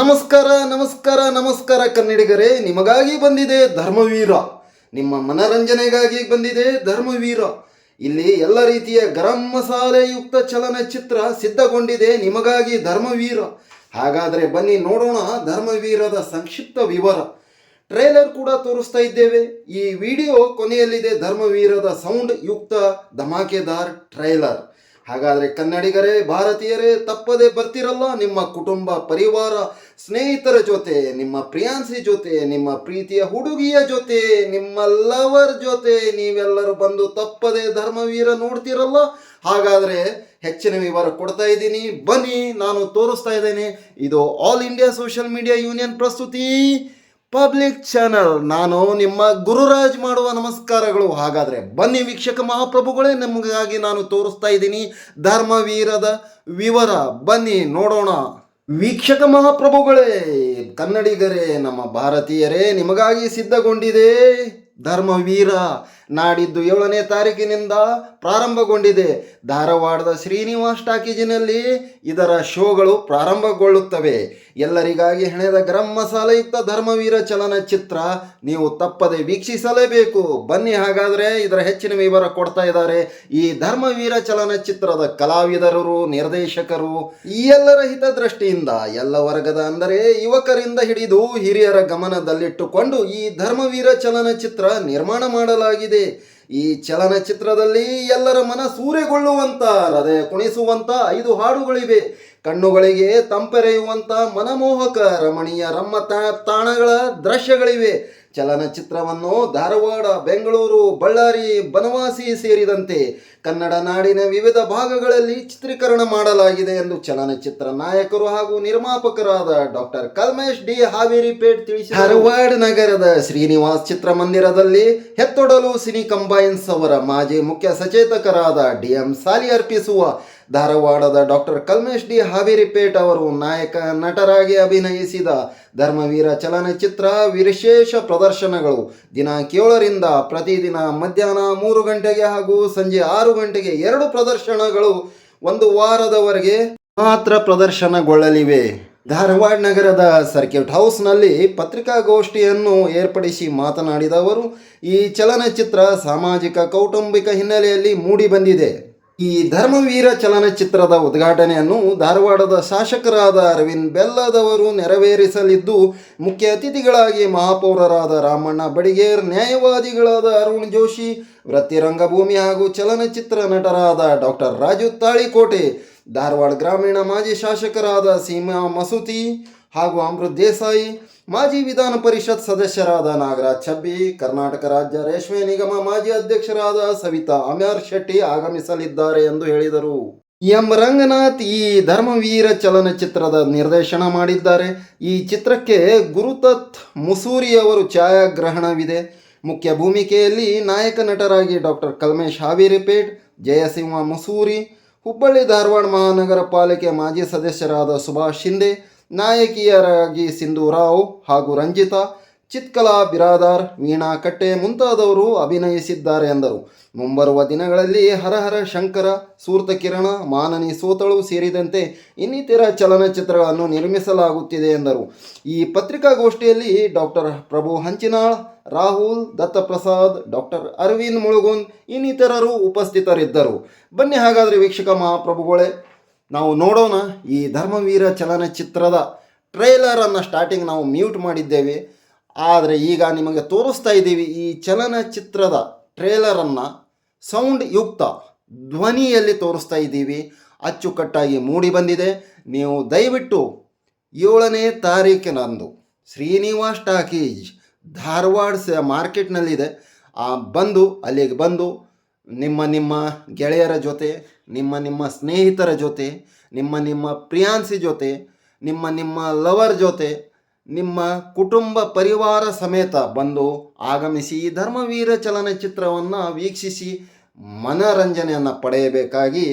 ನಮಸ್ಕಾರ ನಮಸ್ಕಾರ ನಮಸ್ಕಾರ ಕನ್ನಡಿಗರೇ, ನಿಮಗಾಗಿ ಬಂದಿದೆ ಧರ್ಮವೀರ. ನಿಮ್ಮ ಮನರಂಜನೆಗಾಗಿ ಬಂದಿದೆ ಧರ್ಮವೀರ. ಇಲ್ಲಿ ಎಲ್ಲ ರೀತಿಯ ಗರಂ ಮಸಾಲೆಯುಕ್ತ ಚಲನಚಿತ್ರ ಸಿದ್ಧಗೊಂಡಿದೆ ನಿಮಗಾಗಿ ಧರ್ಮವೀರ. ಹಾಗಾದರೆ ಬನ್ನಿ ನೋಡೋಣ ಧರ್ಮವೀರದ ಸಂಕ್ಷಿಪ್ತ ವಿವರ. ಟ್ರೈಲರ್ ಕೂಡ ತೋರಿಸ್ತಾ ಇದ್ದೇವೆ. ಈ ವಿಡಿಯೋ ಕೊನೆಯಲ್ಲಿದೆ ಧರ್ಮವೀರದ ಸೌಂಡ್ ಯುಕ್ತ ಧಮಾಕೆದಾರ್ ಟ್ರೈಲರ್. ಹಾಗಾದರೆ ಕನ್ನಡಿಗರೇ, ಭಾರತೀಯರೇ, ತಪ್ಪದೆ ಬರ್ತಿರಲ್ಲ ನಿಮ್ಮ ಕುಟುಂಬ, ಪರಿವಾರ ಸ್ನೇಹಿತರ ಜೊತೆ, ನಿಮ್ಮ ಪ್ರಿಯಾನ್ಸಿ ಜೊತೆ, ನಿಮ್ಮ ಪ್ರೀತಿಯ ಹುಡುಗಿಯ ಜೊತೆ, ನಿಮ್ಮ ಲವರ್ ಜೊತೆ ನೀವೆಲ್ಲರೂ ಬಂದು ತಪ್ಪದೆ ಧರ್ಮವೀರ ನೋಡ್ತಿರಲ್ಲ? ಹಾಗಾದರೆ ಹೆಚ್ಚಿನ ವಿವರ ಕೊಡ್ತಾ ಇದ್ದೀನಿ. ಬನ್ನಿ, ನಾನು ತೋರಿಸ್ತಾ ಇದ್ದೇನೆ. ಇದು all India social media union ಪ್ರಸ್ತುತಿ. ಪಬ್ಲಿಕ್ ಚಾನಲ್ ನಾನು ನಿಮ್ಮ ಗುರುರಾಜ್ ಮಾಡುವ ನಮಸ್ಕಾರಗಳು. ಹಾಗಾದರೆ ಬನ್ನಿ ವೀಕ್ಷಕ ಮಹಾಪ್ರಭುಗಳೇ, ನಿಮಗಾಗಿ ನಾನು ತೋರಿಸ್ತಾ ಇದ್ದೀನಿ ಧರ್ಮವೀರದ ವಿವರ. ಬನ್ನಿ, ನೋಡೋಣ. ವೀಕ್ಷಕ ಮಹಾಪ್ರಭುಗಳೇ ಕನ್ನಡಿಗರೇ ನಮ್ಮ ಭಾರತೀಯರೇ ನಿಮಗಾಗಿ ಸಿದ್ಧಗೊಂಡಿದೆ. ಧರ್ಮವೀರ ನಾಡಿದ್ದು ಏಳನೇ ತಾರೀಕಿನಿಂದ ಪ್ರಾರಂಭಗೊಂಡಿದೆ. ಧಾರವಾಡದ ಶ್ರೀನಿವಾಸ್ ಟಾಕೀಜಿನಲ್ಲಿ ಇದರ ಶೋಗಳು ಪ್ರಾರಂಭಗೊಳ್ಳುತ್ತವೆ. ಎಲ್ಲರಿಗಾಗಿ ಹೆಣೆದ ಗರಂ ಮಸಾಲೆಯುಕ್ತ ಧರ್ಮವೀರ ಚಲನಚಿತ್ರ ನೀವು ತಪ್ಪದೆ ವೀಕ್ಷಿಸಲೇಬೇಕು. ಬನ್ನಿ ಹಾಗಾದರೆ ಇದರ ಹೆಚ್ಚಿನ ವಿವರ ಕೊಡ್ತಾ ಇದ್ದಾರೆ. ಈ ಧರ್ಮವೀರ ಚಲನಚಿತ್ರದ ಕಲಾವಿದರರು, ನಿರ್ದೇಶಕರು, ಈ ಎಲ್ಲರ ಹಿತದೃಷ್ಟಿಯಿಂದ ಎಲ್ಲ ವರ್ಗದ ಅಂದರೆ ಯುವಕರಿಂದ ಹಿಡಿದು ಹಿರಿಯರ ಗಮನದಲ್ಲಿಟ್ಟುಕೊಂಡು ಈ ಧರ್ಮವೀರ ಚಲನಚಿತ್ರ ನಿರ್ಮಾಣ ಮಾಡಲಾಗಿದೆ. ಈ ಚಲನಚಿತ್ರದಲ್ಲಿ ಎಲ್ಲರ ಮನ ಸೂರೆಗೊಳ್ಳುವಂತ ಹೃದಯ ಕುಣಿಸುವಂತ ಐದು ಹಾಡುಗಳಿವೆ. ಕಣ್ಣುಗಳಿಗೆ ತಂಪೆರೆಯುವಂಥ ಮನಮೋಹಕ ರಮಣೀಯ ರಮ್ಮ ತಾಣಗಳ ದೃಶ್ಯಗಳಿವೆ. ಚಲನಚಿತ್ರವನ್ನು ಧಾರವಾಡ, ಬೆಂಗಳೂರು, ಬಳ್ಳಾರಿ, ಬನವಾಸಿ ಸೇರಿದಂತೆ ಕನ್ನಡ ನಾಡಿನ ವಿವಿಧ ಭಾಗಗಳಲ್ಲಿ ಚಿತ್ರೀಕರಣ ಮಾಡಲಾಗಿದೆ ಎಂದು ಚಲನಚಿತ್ರ ನಾಯಕರು ಹಾಗೂ ನಿರ್ಮಾಪಕರಾದ ಡಾಕ್ಟರ್ ಕಲ್ಮೇಶ್ ಡಿ ಹಾವೇರಿಪೇಟ್ ತಿಳಿಸಿ ಧಾರವಾಡ ನಗರದ ಶ್ರೀನಿವಾಸ್ ಚಿತ್ರಮಂದಿರದಲ್ಲಿ ಹೆತ್ತೊಡಲು ಸಿನಿ ಕಂಬೈನ್ಸ್ ಅವರ ಮಾಜಿ ಮುಖ್ಯ ಸಚೇತಕರಾದ ಡಿ ಎಂ ಸಾಲಿ ಅರ್ಪಿಸುವ ಧಾರವಾಡದ ಡಾಕ್ಟರ್ ಕಲ್ಮೇಶ್ ಡಿ ಹಾವೇರಿಪೇಟ್ ಅವರು ನಾಯಕ ನಟರಾಗಿ ಅಭಿನಯಿಸಿದ ಧರ್ಮವೀರ ಚಲನಚಿತ್ರ ವಿಶೇಷ ಪ್ರದರ್ಶನಗಳು ದಿನಾಂಕ ಏಳರಿಂದ ಪ್ರತಿದಿನ ಮಧ್ಯಾಹ್ನ ಮೂರು ಗಂಟೆಗೆ ಹಾಗೂ ಸಂಜೆ ಆರು ಗಂಟೆಗೆ ಎರಡು ಪ್ರದರ್ಶನಗಳು ಒಂದು ವಾರದವರೆಗೆ ಮಾತ್ರ ಪ್ರದರ್ಶನಗೊಳ್ಳಲಿವೆ. ಧಾರವಾಡ ನಗರದ ಸರ್ಕ್ಯೂಟ್ ಹೌಸ್ನಲ್ಲಿ ಪತ್ರಿಕಾಗೋಷ್ಠಿಯನ್ನು ಏರ್ಪಡಿಸಿ ಮಾತನಾಡಿದ ಅವರು, ಈ ಚಲನಚಿತ್ರ ಸಾಮಾಜಿಕ ಕೌಟುಂಬಿಕ ಹಿನ್ನೆಲೆಯಲ್ಲಿ ಮೂಡಿಬಂದಿದೆ. ಈ ಧರ್ಮವೀರ ಚಲನಚಿತ್ರದ ಉದ್ಘಾಟನೆಯನ್ನು ಧಾರವಾಡದ ಶಾಸಕರಾದ ಅರವಿಂದ್ ಬೆಲ್ಲದವರು ನೆರವೇರಿಸಲಿದ್ದು, ಮುಖ್ಯ ಅತಿಥಿಗಳಾಗಿ ಮಹಾಪೌರರಾದ ರಾಮಣ್ಣ ಬಡಿಗೇರ್, ನ್ಯಾಯವಾದಿಗಳಾದ ಅರುಣ್ ಜೋಶಿ ವೃತ್ತಿ ರಂಗಭೂಮಿ ಹಾಗೂ ಚಲನಚಿತ್ರ ನಟರಾದ ಡಾಕ್ಟರ್ ರಾಜು ತಾಳಿಕೋಟೆ, ಧಾರವಾಡ ಗ್ರಾಮೀಣ ಮಾಜಿ ಶಾಸಕರಾದ ಸೀಮಾ ಮಸೂತಿ ಹಾಗೂ ಅಮೃತ್ ದೇಸಾಯಿ, ಮಾಜಿ ವಿಧಾನ ಪರಿಷತ್ ಸದಸ್ಯರಾದ ನಾಗರಾಜ್ ಛಬ್ಬಿ ಕರ್ನಾಟಕ ರಾಜ್ಯ ರೇಷ್ಮೆ ನಿಗಮ ಮಾಜಿ ಅಧ್ಯಕ್ಷರಾದ ಸವಿತಾ ಅಮ್ಯಾರ್ ಶೆಟ್ಟಿ ಆಗಮಿಸಲಿದ್ದಾರೆ ಎಂದು ಹೇಳಿದರು. ಎಂ ರಂಗನಾಥ್ ಈ ಧರ್ಮವೀರ ಚಲನಚಿತ್ರದ ನಿರ್ದೇಶನ ಮಾಡಿದ್ದಾರೆ. ಈ ಚಿತ್ರಕ್ಕೆ ಗುರುತತ್ ಮುಸೂರಿಯವರು ಛಾಯಾಗ್ರಹಣವಿದೆ. ಮುಖ್ಯ ಭೂಮಿಕೆಯಲ್ಲಿ ನಾಯಕ ನಟರಾಗಿ ಡಾಕ್ಟರ್ ಕಲ್ಮೇಶ್ ಹಾವೇರಿಪೇಟ್ ಜಯಸಿಂಹ ಮಸೂರಿ, ಹುಬ್ಬಳ್ಳಿ ಧಾರವಾಡ ಮಹಾನಗರ ಪಾಲಿಕೆ ಮಾಜಿ ಸದಸ್ಯರಾದ ಸುಭಾಷ್ ಶಿಂದೆ ನಾಯಕಿಯರಾಗಿ ಸಿಂಧು ರಾವ್ ಹಾಗೂ ರಂಜಿತಾ ಚಿತ್ಕಲಾ ಬಿರಾದಾರ್ ವೀಣಾ ಕಟ್ಟೆ ಮುಂತಾದವರು ಅಭಿನಯಿಸಿದ್ದಾರೆ ಎಂದರು. ಮುಂಬರುವ ದಿನಗಳಲ್ಲಿ ಹರಹರ ಶಂಕರ ಸೂರ್ತ ಕಿರಣ ಮಾನನಿ ಸೋತಳು ಸೇರಿದಂತೆ ಇನ್ನಿತರ ಚಲನಚಿತ್ರಗಳನ್ನು ನಿರ್ಮಿಸಲಾಗುತ್ತಿದೆ ಎಂದರು. ಈ ಪತ್ರಿಕಾಗೋಷ್ಠಿಯಲ್ಲಿ ಡಾಕ್ಟರ್ ಪ್ರಭು ಹಂಚಿನಾಳ್, ರಾಹುಲ್ ದತ್ತಪ್ರಸಾದ್ ಡಾಕ್ಟರ್ ಅರವಿಂದ್ ಮುಳುಗುಂದ್ ಇನ್ನಿತರರು ಉಪಸ್ಥಿತರಿದ್ದರು. ಬನ್ನಿ ಹಾಗಾದರೆ ವೀಕ್ಷಕ ಮಹಾಪ್ರಭುಗಳೇ, ನಾವು ನೋಡೋಣ ಈ ಧರ್ಮವೀರ ಚಲನಚಿತ್ರದ ಟ್ರೈಲರನ್ನು ಸ್ಟಾರ್ಟಿಂಗ್ ನಾವು ಮ್ಯೂಟ್ ಮಾಡಿದ್ದೇವೆ. ಆದರೆ ಈಗ ನಿಮಗೆ ತೋರಿಸ್ತಾ ಇದ್ದೀವಿ ಈ ಚಲನಚಿತ್ರದ ಟ್ರೇಲರನ್ನು ಸೌಂಡ್ ಯುಕ್ತ ಧ್ವನಿಯಲ್ಲಿ ತೋರಿಸ್ತಾ ಇದ್ದೀವಿ. ಅಚ್ಚುಕಟ್ಟಾಗಿ ಮೂಡಿ ಬಂದಿದೆ. ನೀವು ದಯವಿಟ್ಟು ಏಳನೇ ತಾರೀಕಿನಂದು ಶ್ರೀನಿವಾಸ್ ಟಾಕೀಜ್ ಧಾರವಾಡ ಸ ಮಾರ್ಕೆಟ್ನಲ್ಲಿದೆ. ಆ ಬಂದು, ಅಲ್ಲಿಗೆ ಬಂದು ನಿಮ್ಮ ನಿಮ್ಮ ಗೆಳೆಯರ ಜೊತೆ, ನಿಮ್ಮ ನಿಮ್ಮ ಸ್ನೇಹಿತರ ಜೊತೆ, ನಿಮ್ಮ ನಿಮ್ಮ ಪ್ರಿಯಾನ್ಸಿ ಜೊತೆ, ನಿಮ್ಮ ನಿಮ್ಮ ಲವರ್ ಜೊತೆ ನಿಮ್ಮ ಕುಟುಂಬ ಪರಿವಾರ ಸಮೇತ ಬಂದು ಆಗಮಿಸಿ ಧರ್ಮವೀರ ಚಲನಚಿತ್ರವನ್ನು ವೀಕ್ಷಿಸಿ ಮನರಂಜನೆಯನ್ನು ಪಡೆಯಬೇಕಾಗಿ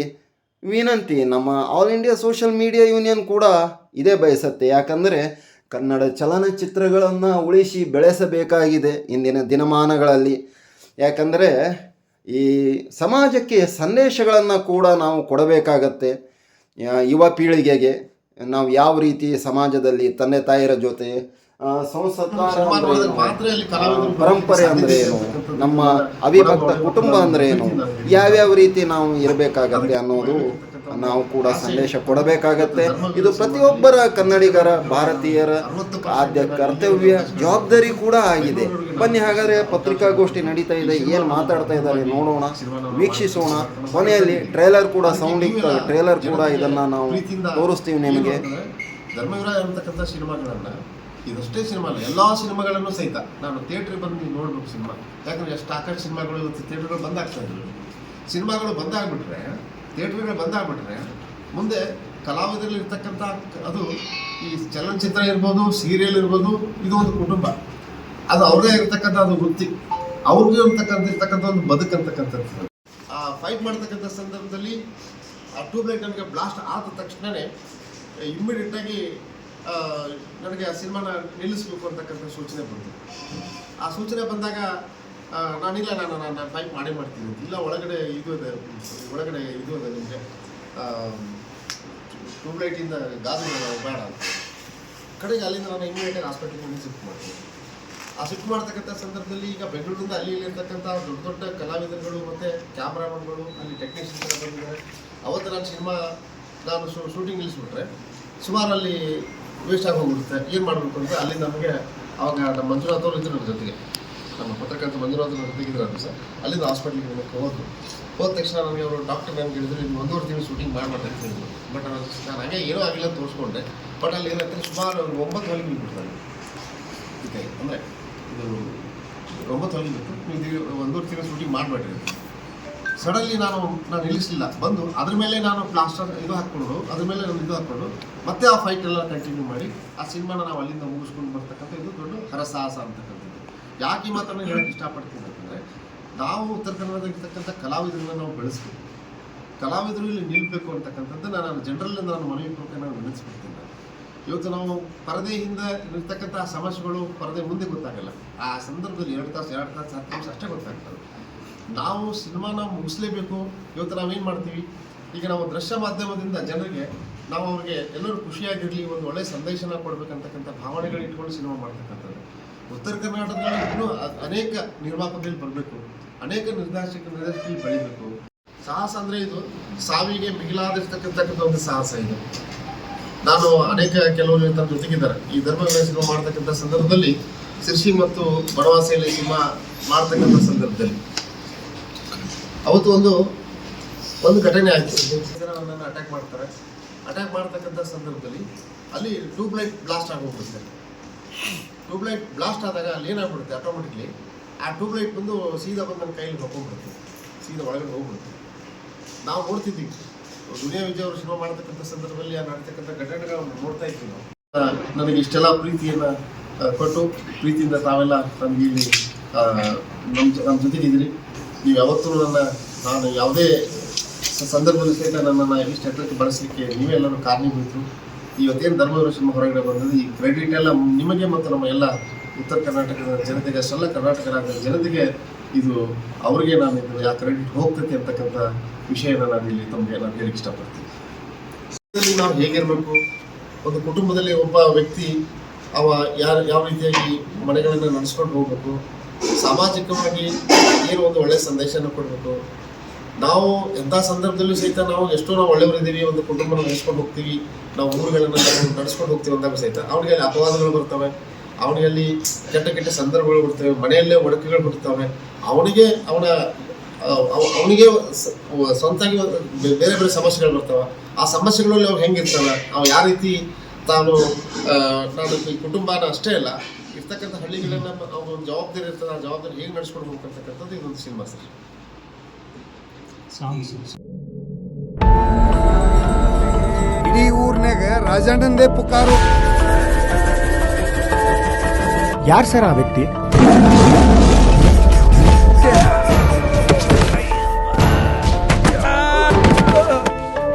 ವಿನಂತಿ. ನಮ್ಮ all India social media union ಕೂಡ ಇದೇ ಬಯಸುತ್ತೆ. ಯಾಕಂದರೆ ಕನ್ನಡ ಚಲನಚಿತ್ರಗಳನ್ನು ಉಳಿಸಿ ಬೆಳೆಸಬೇಕಾಗಿದೆ ಇಂದಿನ ದಿನಮಾನಗಳಲ್ಲಿ. ಯಾಕಂದರೆ ಈ ಸಮಾಜಕ್ಕೆ ಸಂದೇಶಗಳನ್ನು ಕೂಡ ನಾವು ಕೊಡಬೇಕಾಗತ್ತೆ. ಯುವ ಪೀಳಿಗೆಗೆ. ನಾವು ಯಾವ ರೀತಿ ಸಮಾಜದಲ್ಲಿ ತಂದೆ ತಾಯಿಯರ ಜೊತೆ ಪರಂಪರೆ ಅಂದ್ರೆ ಏನು ನಮ್ಮ ಅವಿಭಕ್ತ ಕುಟುಂಬ ಅಂದ್ರೆ ಏನು ಯಾವ್ಯಾವ ರೀತಿ ನಾವು ಇರಬೇಕಾಗತ್ತೆ ಅನ್ನೋದು ನಾವು ಕೂಡ ಸಂದೇಶ ಕೊಡಬೇಕಾಗತ್ತೆ. ಇದು ಪ್ರತಿಯೊಬ್ಬರ ಕನ್ನಡಿಗರ ಭಾರತೀಯರ ಆದ್ಯ ಕರ್ತವ್ಯ ಜವಾಬ್ದಾರಿ ಕೂಡ ಆಗಿದೆ. ಬನ್ನಿ ಹಾಗಾದ್ರೆ ಪತ್ರಿಕಾಗೋಷ್ಠಿ ನಡೀತಾ ಇದೆ. ಏನು ಮಾತಾಡ್ತಾ ಇದ್ದಾರೆ ನೋಡೋಣ ವೀಕ್ಷಿಸೋಣ. ಕೊನೆಯಲ್ಲಿ ಟ್ರೇಲರ್ ಕೂಡ ಸೌಂಡ್ ಟ್ರೇಲರ್ ಕೂಡ ಇದನ್ನ ನಾವು ತೋರಿಸ್ತೀವಿ ನಿಮಗೆ. ಧರ್ಮವೀರ ಅಂತಕ್ಕಂಥ ಸಿನಿಮಾಗಳನ್ನ ಇದಷ್ಟೇ ಸಿನಿಮಾ ಅಲ್ಲ ಎಲ್ಲಾ ಸಿನಿಮಾಗಳನ್ನು ಸಹಿತ ನಾನು ಥಿಯೇಟರ್ ಬಂದು ನೀವು ನೋಡ್ಬೇಕು ಸಿನಿಮಾ. ಯಾಕಂದ್ರೆ ಎಷ್ಟು ಆಕಾಶ ಸಿನಿಮಾಗಳು ಇವತ್ತು ಥಿಯೇಟರ್ಗಳು ಬಂದಾಗ್ತಾ ಇದ್ರು ಸಿನಿಮಾಗಳು ಬಂದಾಗ್ಬಿಟ್ರೆ ಥಿಯೇಟರ್ಗಳು ಬಂದಾಗ್ಬಿಟ್ರೆ ಮುಂದೆ ಕಲಾವಿದರಲ್ಲಿ ಇರ್ತಕ್ಕಂಥ ಅದು ಈ ಚಲನಚಿತ್ರ ಇರ್ಬೋದು, ಸೀರಿಯಲ್ ಇರ್ಬೋದು, ಇದು ಒಂದು ಕುಟುಂಬ. ಅದು ಅವ್ರದೇ ಇರ್ತಕ್ಕಂಥ ಅದು ವೃತ್ತಿ. ಅವ್ರಿಗೆ ಅಂತಕ್ಕಂಥ, ಇರ್ತಕ್ಕಂಥ ಒಂದು ಬದುಕಂತಕ್ಕಂಥದ್ದು ಆ ಫೈಟ್ ಮಾಡ್ತಕ್ಕಂಥ ಸಂದರ್ಭದಲ್ಲಿ ಆ ಟ್ಯೂಬ್ಲೈಟ್ ನನಗೆ ಬ್ಲಾಸ್ಟ್ ಆದ ತಕ್ಷಣವೇ ಇಮ್ಮಿಡಿಯೇಟ್ ಆಗಿ ನನಗೆ ಆ ಸಿನಿಮಾನ ನಿಲ್ಲಿಸ್ಬೇಕು ಅಂತಕ್ಕಂಥ ಸೂಚನೆ ಬಂತು. ಆ ಸೂಚನೆ ಬಂದಾಗ ನಾನಿಲ್ಲ, ನಾನು ನಾನು ಫೈಟ್ ಮಾಡೇ ಮಾಡ್ತೀನಿ. ಇಲ್ಲ, ಒಳಗಡೆ ಇದು ಇದೆ, ಒಳಗಡೆ ಇದು ಇದೆ ನಿಮಗೆ. ಟ್ಯೂಬ್ಲೈಟಿಂದ ಗಾಜು ಬೇಡ ಅಂತ. ಕಡೆಗೆ ಅಲ್ಲಿಂದ ನಾನು ಇಮಿಡಿಯೇಟ್ ಹಾಸ್ಪಿಟಲ್ಗೆ ಶಿಫ್ಟ್ ಮಾಡ್ತೀನಿ. ಆ ಶಿಫ್ಟ್ ಮಾಡ್ತಕ್ಕಂಥ ಸಂದರ್ಭದಲ್ಲಿ ಈಗ ಬೆಂಗಳೂರಿಂದ ಅಲ್ಲಿ ಇಲ್ಲಿ ಇರ್ತಕ್ಕಂಥ ದೊಡ್ಡ ದೊಡ್ಡ ಕಲಾವಿದರುಗಳು ಮತ್ತು ಕ್ಯಾಮ್ರಾಮನ್ಗಳು ಅಲ್ಲಿ ಟೆಕ್ನಿಷಿಯನ್ಸ್ ಬಂದಿದ್ದಾರೆ. ಅವತ್ತು ನಾನು ಸಿನಿಮಾ ನಾನು ಶೂಟಿಂಗ್ ನಿಲ್ಲಿಸ್ಬಿಟ್ರೆ ಸುಮಾರು ಅಲ್ಲಿ ವೇಸ್ಟ್ ಆಗಿ ಹೋಗ್ಬಿಡುತ್ತೆ. ಏನು ಮಾಡಬೇಕು ಅಂತ ಅಲ್ಲಿ ನಮಗೆ ಅವಾಗ ನಮ್ಮ ಮಂಜುನಾಥ್ ಅವರು ಇದ್ರು ಜೊತೆಗೆ. ನಮ್ಮ ಪತ್ರಕರ್ತ ಇದ್ರು ಅದು ಸರ್ ಅಲ್ಲಿಂದ ಹಾಸ್ಪಿಟ್ಲಿಗೆ ಹೋಗಕ್ಕೆ ಹೋದ್ರು. ಹೋದ ತಕ್ಷಣ ನಮಗೆ ಅವರು ಡಾಕ್ಟರ್ ನನಗೆ ಹೇಳಿದ್ರು ಇನ್ನು ಒಂದೂವರೆ ತಿಂಗಳು ಶೂಟಿಂಗ್ ಮಾಡ್ಬಿಟ್ಟೆ ಅಂತ ಹೇಳಿದ್ರು. ಬಟ್ ನಾನು ನಾನು ಹಾಗೆ ಏನೂ ಆಗಿಲ್ಲ ತೋರಿಸ್ಕೊಂಡೆ. ಬಟ್ ಅಲ್ಲಿ ಏನಂತಂದ್ರೆ ಸುಮಾರು ಒಂದು ಒಂಬತ್ತು ಹೊಲಿಗೆ ಬಿಟ್ಟಿದ್ದಾರೆ ಇದೆ ಅಂದರೆ ಇದು ಒಂಬತ್ತು ಹೊಲಿಬೇಕು ನೀವು ಇದು ಒಂದೂವರೆ ತಿಂಗಳು ಶೂಟಿಂಗ್ ಮಾಡಬೇಡ್ರಿ ಸಡನ್ಲಿ ನಾನು ನಾನು ನಿಲ್ಲಿಸಲಿಲ್ಲ. ಬಂದು ಅದ್ರ ಮೇಲೆ ನಾನು ಪ್ಲಾಸ್ಟರ್ ಇದು ಹಾಕ್ಕೊಂಡು, ಅದ್ರ ಮೇಲೆ ನಾನು ಇದು ಹಾಕ್ಕೊಂಡು ಮತ್ತೆ ಆ ಫೈಟ್ ಎಲ್ಲ ಕಂಟಿನ್ಯೂ ಮಾಡಿ ಆ ಸಿನಿಮಾನ ನಾವು ಅಲ್ಲಿಂದ ಮುಗಿಸ್ಕೊಂಡು ಬರ್ತಕ್ಕಂಥ ಇದು ದೊಡ್ಡ ಹರಸಾಹಸ ಅಂತಕ್ಕಂಥದ್ದು. ಯಾಕೆ ಈ ಮಾತನ್ನು ಹೇಳಕ್ಕೆ ಇಷ್ಟಪಡ್ತೀನಿ ಅಂತಂದರೆ, ನಾವು ಉತ್ತರ ಕನ್ನಡದಾಗ ಇರ್ತಕ್ಕಂಥ ಕಲಾವಿದರನ್ನ ನಾವು ಬೆಳೆಸ್ಬೇಕು. ಕಲಾವಿದರು ಇಲ್ಲಿ ನಿಲ್ಬೇಕು ಅಂತಕ್ಕಂಥದ್ದು ನಾನು ಜನರಲ್ಲಿ ನಾನು ಮನವಿ ಪೂರ್ವಕ ನಾನು. ಇವತ್ತು ನಾವು ಪರದೆ ಹಿಂದೆ ಇರ್ತಕ್ಕಂಥ ಸಮಸ್ಯೆಗಳು ಪರದೆ ಮುಂದೆ ಗೊತ್ತಾಗಲ್ಲ. ಆ ಸಂದರ್ಭದಲ್ಲಿ ಎರಡು ತಾಸು ಎರಡು ತಾಸು, ಹತ್ತು ನಿಮಿಷ ಅಷ್ಟೇ ಗೊತ್ತಾಗ್ತದೆ. ನಾವು ಸಿನಿಮಾನ ಮುಗಿಸ್ಲೇಬೇಕು. ಇವತ್ತು ನಾವೇನು ಮಾಡ್ತೀವಿ? ಈಗ ನಾವು ದೃಶ್ಯ ಮಾಧ್ಯಮದಿಂದ ಜನರಿಗೆ ನಾವು ಅವ್ರಿಗೆ ಎಲ್ಲರೂ ಖುಷಿಯಾಗಿರಲಿ, ಒಂದು ಒಳ್ಳೆಯ ಸಂದೇಶನ ಕೊಡಬೇಕಂತಕ್ಕಂಥ ಭಾವನೆಗಳು ಇಟ್ಕೊಂಡು ಸಿನಿಮಾ ಮಾಡ್ತಕ್ಕಂಥದ್ದು. ಉತ್ತರ ಕರ್ನಾಟಕದಲ್ಲಿ ಇನ್ನೂ ಅನೇಕ ನಿರ್ಮಾಪಕರಲ್ಲಿ ಬರಬೇಕು. ಅನೇಕ ನಿರ್ದೇಶಕ ನಿರ್ದೇಶಕರಲ್ಲಿ ಬೆಳಿಬೇಕು. ಸಾಹಸ ಅಂದರೆ ಇದು. ಸಾವಿಗೆ ಮಿಗಿಲಾದಿರ್ತಕ್ಕಂಥಕ್ಕಂಥ ಒಂದು ಸಾಹಸ ಇದು. ನಾನು ಅನೇಕ ಕೆಲವರು ತನ್ನ ಜೊತೆಗಿದ್ದಾರೆ. ಈ ಧರ್ಮ ಸಿನಿಮಾ ಮಾಡ್ತಕ್ಕಂಥ ಸಂದರ್ಭದಲ್ಲಿ ಶಿರ್ಷಿ ಮತ್ತು ಬಡವಾಸೆಯಲ್ಲಿ ಸಿನಿಮಾ ಮಾಡ್ತಕ್ಕಂಥ ಸಂದರ್ಭದಲ್ಲಿ. ಅವತ್ತು ಒಂದು ಒಂದು ಘಟನೆ ಆಯಿತು. ಜನರನ್ನು ಅಟ್ಯಾಕ್ ಮಾಡ್ತಾರೆ. ಅಟ್ಯಾಕ್ ಮಾಡ್ತಕ್ಕಂಥ ಸಂದರ್ಭದಲ್ಲಿ ಅಲ್ಲಿ ಟ್ಯೂಬ್ಲೈಟ್ ಬ್ಲಾಸ್ಟ್ ಆಗೋಗ್ಬಿಡುತ್ತೆ ಟ್ಯೂಬ್ ಲೈಟ್ ಬ್ಲಾಸ್ಟ್ ಆದಾಗ ಅಲ್ಲಿ ಏನಾಗ್ಬಿಡುತ್ತೆ ಆಟೋಮೆಟಿಕ್ಲಿ ಆ ಟ್ಯೂಬ್ಲೈಟ್ ಬಂದು ಸೀದಾ ಬಂದು ನನ್ನ ಕೈಯಲ್ಲಿ ಹೊಕ್ಕೊಂಡ್ಬಿಡುತ್ತೆ ಸೀದಾ ಒಳಗಡೆ ಹೋಗ್ಬಿಡುತ್ತೆ. ನಾವು ನೋಡ್ತಿದ್ದೀವಿ ದುನಿಯಾ ವಿಜಯ್ ಅವರು ಸಿನಿಮಾ ಮಾಡ್ತಕ್ಕಂಥ ಸಂದರ್ಭದಲ್ಲಿ ನಡ್ತಕ್ಕಂಥ ಘಟನೆಗಳನ್ನು ನೋಡ್ತಾ ಇದ್ವಿ ನಾವು. ನನಗೆ ಇಷ್ಟೆಲ್ಲ ಪ್ರೀತಿಯನ್ನು ಕೊಟ್ಟು ಪ್ರೀತಿಯಿಂದ ತಾವೆಲ್ಲ ನಮಗೆ ಇಲ್ಲಿ ನಮ್ಮ ನಮ್ಮ ಜೊತೆಗಿದ್ದೀರಿ ನೀವು ಯಾವತ್ತೂ ನನ್ನ, ನಾನು ಯಾವುದೇ ಸಂದರ್ಭದಲ್ಲಿ ಸಹಿತ ನನ್ನನ್ನು ಇಷ್ಟು ಎತ್ತರಕ್ಕೆ ಬಳಸಲಿಕ್ಕೆ ನೀವೆಲ್ಲರೂ ಕಾರಣೀಭೂತರು. ಇವತ್ತೇನು ಧರ್ಮವೀರ ಸಿನಿಮಾ ಹೊರಗಡೆ ಬಂದಿದೆ, ಈ ಕ್ರೆಡಿಟ್ ಎಲ್ಲ ನಿಮಗೆ ಮತ್ತು ನಮ್ಮ ಎಲ್ಲ ಉತ್ತರ ಕರ್ನಾಟಕದ ಜನತೆಗೆ ಅಷ್ಟೆಲ್ಲ ಕರ್ನಾಟಕ ರಾಜ್ಯದ ಜನತೆಗೆ ಇದು ಅವರಿಗೆ ನಾನು ಇದು ಯಾವ ಕ್ರೆಡಿಟ್ ಹೋಗ್ತೈತಿ ಅಂತಕ್ಕಂಥ ವಿಷಯನ ನಾನು ಇಲ್ಲಿ ತಮಗೆ ನಾನು ಹೇಳಕ್ಕೆ ಇಷ್ಟಪಡ್ತೀನಿ. ನಾವು ಹೇಗಿರಬೇಕು? ಒಂದು ಕುಟುಂಬದಲ್ಲಿ ಒಬ್ಬ ವ್ಯಕ್ತಿ ಅವ ಯಾರು, ಯಾವ ರೀತಿಯಾಗಿ ಮನೆಗಳನ್ನು ನಡೆಸ್ಕೊಂಡು ಹೋಗ್ಬೇಕು? ಸಾಮಾಜಿಕವಾಗಿ ಏನು ಒಂದು ಒಳ್ಳೆಯ ಸಂದೇಶನ ಕೊಡಬೇಕು? ನಾವು ಎಂಥ ಸಂದರ್ಭದಲ್ಲೂ ಸಹಿತ ನಾವು ಎಷ್ಟೋ ನಾವು ಒಳ್ಳೆಯವರಿದ್ದೀವಿ ಒಂದು ಕುಟುಂಬನ ನಡೆಸ್ಕೊಂಡು ಹೋಗ್ತೀವಿ, ನಾವು ಊರುಗಳನ್ನು ನಾವು ನಡೆಸ್ಕೊಂಡು ಹೋಗ್ತೀವಿ ಅಂದಾಗ ಸಹಿತ ಅವನಿಗೆ ಅಲ್ಲಿ ಅಪವಾದಗಳು ಬರ್ತವೆ, ಅವನಿಗೆ ಅಲ್ಲಿ ಕೆಟ್ಟ ಕೆಟ್ಟ ಸಂದರ್ಭಗಳು ಬರ್ತವೆ, ಮನೆಯಲ್ಲೇ ಒಡಕುಗಳು ಬರ್ತವೆ, ಅವನಿಗೆ ಅವನ ಅವ- ಅವನಿಗೆ ಸ್ವಂತಾಗಿ ಬೇರೆ ಬೇರೆ ಸಮಸ್ಯೆಗಳು ಬರ್ತವೆ. ಆ ಸಮಸ್ಯೆಗಳಲ್ಲಿ ಅವ್ರು ಹೆಂಗಿರ್ತವೆ? ಅವು ಯಾವ ರೀತಿ ತಾನು ನಾನು ಈ ಕುಟುಂಬನ ಅಷ್ಟೇ ಅಲ್ಲ, ಇರ್ತಕ್ಕಂಥ ಹಳ್ಳಿಗಳನ್ನ ಅವ್ರ ಜವಾಬ್ದಾರಿ ಇರ್ತದೆ, ಆ ಜವಾಬ್ದಾರಿ ಹೇಗೆ ನಡ್ಸ್ಕೊಂಡು ಹೋಗ್ತಕ್ಕಂಥದ್ದು ಇದೊಂದು ಸಿನಿಮಾ ಸರ್. ಇಡೀ ಊರ್ನಾಗ ರಾಜಣ್ಣಂದೇ ಪುಕಾರು. ಯಾರ್ ಸರ್ ಆ ವ್ಯಕ್ತಿ?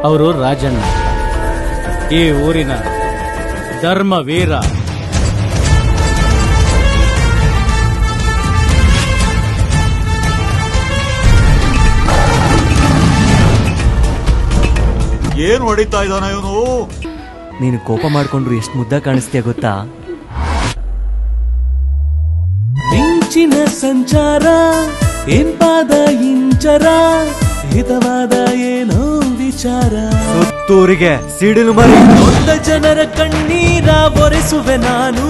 ಅವರು ರಾಜಣ್ಣ. ಈ ಊರಿನ ಧರ್ಮವೀರ. ಏನ್ ಹೊಡಿತಾ ಇದ್ದಾನ ಇವನು? ನೀನು ಕೋಪ ಮಾಡ್ಕೊಂಡ್ರು ಎಷ್ಟು ಮುದ್ದ ಕಾಣಿಸ್ತೀಯ ಗೊತ್ತಾ? ಮಿಂಚಿನ ಸಂಚಾರ ಇಂಪಾದ ಇಂಚರ ಹಿತವಾದ ಏನೋ ವಿಚಾರ. ಸುತ್ತೂರಿಗೆ ಸಿಡಿಲು ಮರಿ. ದೊಡ್ಡ ಜನರ ಕಣ್ಣೀರ ಒರೆಸುವೆ ನಾನು.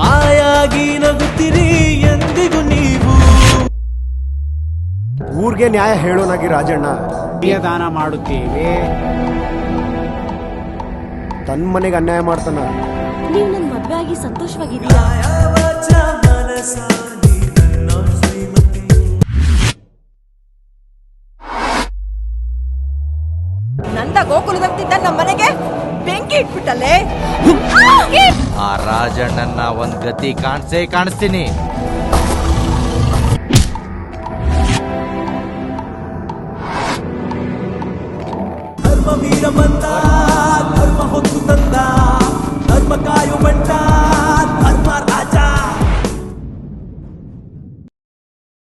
ಆಯಾಗಿ ನಗುತ್ತಿರಿ ಎಂದಿಗೂ ಊರ್ಗೆ ನ್ಯಾಯ ಹೇಳೋನಾಗಿ ರಾಜಣ್ಣ. ದಾನ ಮಾಡುತ್ತೇವೆ. ತನ್ನ ಮನೆಗೆ ಅನ್ಯಾಯ ಮಾಡ್ತಾನ. ನೀವು ನನ್ನ ಮದುವೆ ಆಗಿ ಸಂತೋಷವಾಗಿದ್ದೀರಾ? ನಂದ ಗೋಕುಲದಂತಿದ್ದ ನಮ್ಮ ಮನೆಗೆ ಬೆಂಕಿ ಇಟ್ಬಿಟ್ಟಲ್ಲೇ? ಆ ರಾಜಣ್ಣನ್ನ ಒಂದ್ ಗತಿ ಕಾಣಿಸೇ ಕಾಣಿಸ್ತೀನಿ. ಧರ್ಮ